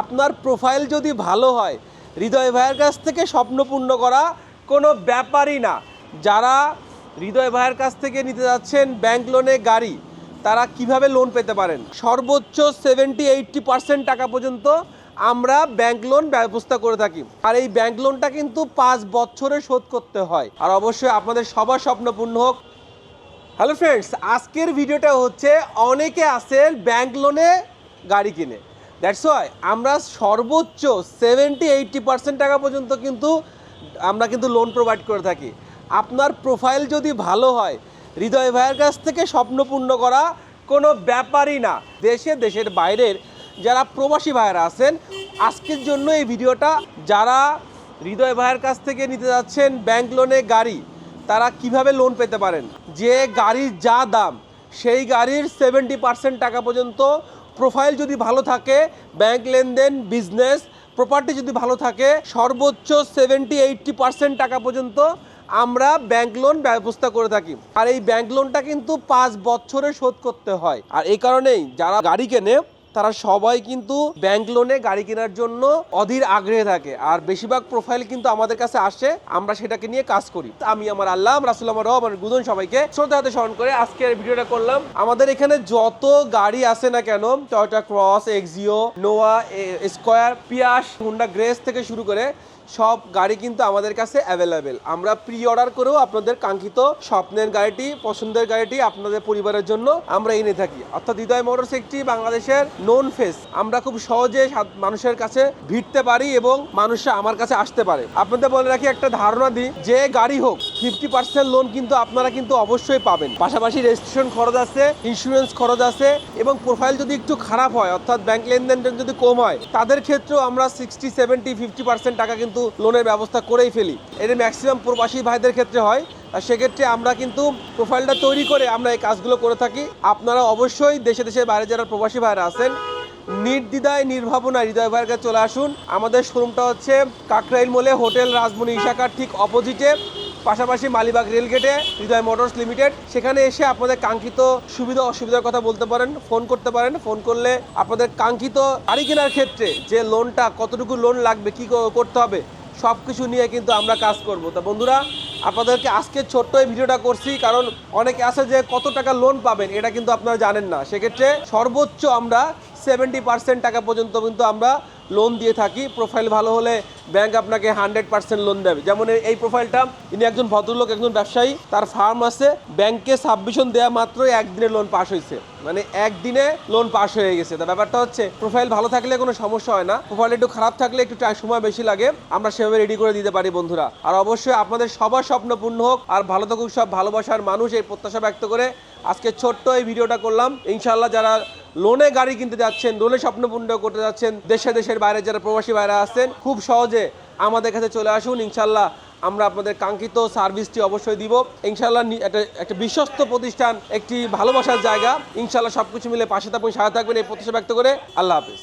আপনার প্রোফাইল যদি ভালো হয়, হৃদয় ভাইয়ের কাছ থেকে স্বপ্ন পূর্ণ করা কোনো ব্যাপারই না। যারা হৃদয় ভাইয়ের কাছ থেকে নিতে যাচ্ছেন ব্যাংক লোনে গাড়ি, তারা কীভাবে লোন পেতে পারেন? সর্বোচ্চ সেভেন্টি এইটটি পার্সেন্ট টাকা পর্যন্ত আমরা ব্যাংক লোন ব্যবস্থা করে থাকি। আর এই ব্যাংক লোনটা কিন্তু পাঁচ বছরে শোধ করতে হয়। আর অবশ্যই আপনাদের সবার স্বপ্ন পূর্ণ হোক। হ্যালো ফ্রেন্ডস আজকের ভিডিওটা হচ্ছে অনেকে আছেন ব্যাংক লোনে গাড়ি কিনে। দ্যাটস ওয়াই আমরা সর্বোচ্চ সেভেন্টি এইটটি পার্সেন্ট টাকা পর্যন্ত কিন্তু আমরা কিন্তু লোন প্রোভাইড করে থাকি। আপনার প্রোফাইল যদি ভালো হয়, হৃদয় ভাইয়ের কাছ থেকে স্বপ্ন পূর্ণ করা কোনো ব্যাপারই না। দেশে, দেশের বাইরের যারা প্রবাসী ভাইয়েরা আছেন, আজকের জন্য এই ভিডিওটা যারা হৃদয় ভাইয়ের কাছ থেকে নিতে যাচ্ছেন ব্যাংক লোনে গাড়ি, তারা কীভাবে লোন পেতে পারেন? যে গাড়ির যা দাম, সেই গাড়ির সেভেন্টি পার্সেন্ট টাকা পর্যন্ত প্রোফাইল যদি ভালো থাকে ব্যাংক লেনদেন বিজনেস প্রপার্টি যদি ভালো থাকে, সর্বোচ্চ সেভেন্টি এইটটি পার্সেন্ট টাকা পর্যন্ত আমরা ব্যাংক লোন ব্যবস্থা করে থাকি। আর এই ব্যাংক লোনটা কিন্তু পাঁচ বছরে শোধ করতে হয়। আর এই কারণেই যারা গাড়ি কেনে তারা সবাই কিন্তু ব্যাংক লোনে গাড়ি কেনার জন্য অধীর আগ্রহে থাকে। আর বেশিরভাগ প্রোফাইল কিন্তু আমাদের কাছে আসে, আমরা সেটাকে নিয়ে কাজ করি। আমি আমার আল্লাহ রাসুল, আমার আমার গুদন সবাইকে শ্রদ্ধা হাতে স্মরণ করে আজকের ভিডিওটা করলাম। আমাদের এখানে যত গাড়ি আছে না কেন Toyota cross Axio Noah square পিয়াস হুন্ডা গ্রেস থেকে শুরু করে সব গাড়ি কিন্তু আমাদের কাছে অ্যাভেলেবেল আমরা প্রি অর্ডার করেও আপনাদের কাঙ্ক্ষিত স্বপ্নের গাড়িটি, পছন্দের গাড়িটি আপনাদের পরিবারের জন্য আমরা এনে থাকি। অর্থাৎ হৃদয় মোটরস একটি বাংলাদেশের নোন ফেস আমরা খুব সহজে মানুষের কাছে ভিড়তে পারি এবং মানুষরা আমার কাছে আসতে পারে। আপনাদের বলে রাখি একটা ধারণা দিই, যে গাড়ি হোক ফিফটি পার্সেন্ট লোন কিন্তু আপনারা কিন্তু অবশ্যই পাবেন। পাশাপাশি রেজিস্ট্রেশন খরচ আছে ইন্স্যুরেন্স খরচ আছে এবং প্রোফাইল যদি একটু খারাপ হয়, অর্থাৎ ব্যাংক লেনদেন যদি কম হয়, তাদের ক্ষেত্রেও আমরা সিক্সটি সেভেন্টি ফিফটি পার্সেন্ট টাকা কিন্তু লোনের ব্যবস্থা করেই ফেলি। এর ম্যাক্সিমাম প্রবাসী ভাইদের ক্ষেত্রে হয় সেক্ষেত্রে আমরা কিন্তু প্রোফাইলটা তৈরি করে আমরা এই কাজগুলো করে থাকি। আপনারা অবশ্যই দেশে দেশে বাইরে যারা প্রবাসী ভাইরা আছেন, নির্দ্বিধায় নির্ভাবনা হৃদয় ভাইয়ের কাছে চলে আসুন। আমাদের শোরুমটা হচ্ছে কাকরাইল মোলে হোটেল রাজমণি ইশাকার ঠিক অপোজিটে, পাশাপাশি মালিবাগ রেলগেটে হৃদয় মোটরস লিমিটেড। সেখানে এসে আপনাদের কাঙ্ক্ষিত সুবিধা, অসুবিধার কথা বলতে পারেন ফোন করতে পারেন। ফোন করলে আপনাদের কাঙ্ক্ষিত গাড়ি কেনার ক্ষেত্রে যে লোনটা কতটুকু লোন লাগবে কী, করতে হবে সব কিছু নিয়ে কিন্তু আমরা কাজ করব। তা বন্ধুরা, আপনাদেরকে আজকে ছোট্ট এই ভিডিওটা করছি, কারণ অনেকে আছে যে কত টাকা লোন পাবেন, এটা কিন্তু আপনারা জানেন না। সেক্ষেত্রে সর্বোচ্চ আমরা সেভেন্টি পার্সেন্ট টাকা পর্যন্ত কিন্তু আমরা লোন দিয়ে থাকি। প্রোফাইল ভালো হলে ব্যাংক আপনাকে হান্ড্রেড পার্সেন্ট লোন দেবে। যেমন এই- প্রোফাইলটা ইনি একজন ভদ্রলোক, একজন ব্যবসায়ী, তার ফার্ম আছে, ব্যাংকে সাবমিশন দেওয়া মাত্র একদিনে লোন পাস হয়েছে। মানে একদিনে লোন পাস হয়ে গেছে। তা ব্যাপারটা হচ্ছে প্রোফাইল ভালো থাকলে কোনো সমস্যা হয় না। প্রোফাইল একটু খারাপ থাকলে একটু সময় বেশি লাগে। আমরা সেভাবে রেডি করে দিতে পারি বন্ধুরা। আর অবশ্যই আপনাদের সবার স্বপ্ন পূর্ণ হোক। আর ভালো থাকুক সব ভালোবাসার মানুষ। এই প্রত্যাশা ব্যক্ত করে আজকে ছোট্ট এই ভিডিওটা করলাম। ইনশাল্লাহ যারা লোনে গাড়ি কিনতে যাচ্ছেন লোনে স্বপ্ন পূর্ণ করতে যাচ্ছেন, দেশে দেশের বাইরে যারা প্রবাসী বাইরে আছেন, খুব সহজে আমাদের কাছে চলে আসুন। ইনশাল্লাহ আমরা আপনাদের কাঙ্ক্ষিত সার্ভিসটি অবশ্যই দিব। ইনশাল্লাহ একটা একটা বিশ্বস্ত প্রতিষ্ঠান, একটি ভালোবাসার জায়গা। ইনশাল্লাহ সবকিছু মিলে পাশে থাকবেন সাথে থাকবেন। এই প্রত্যাশা ব্যক্ত করে আল্লাহ হাফিজ।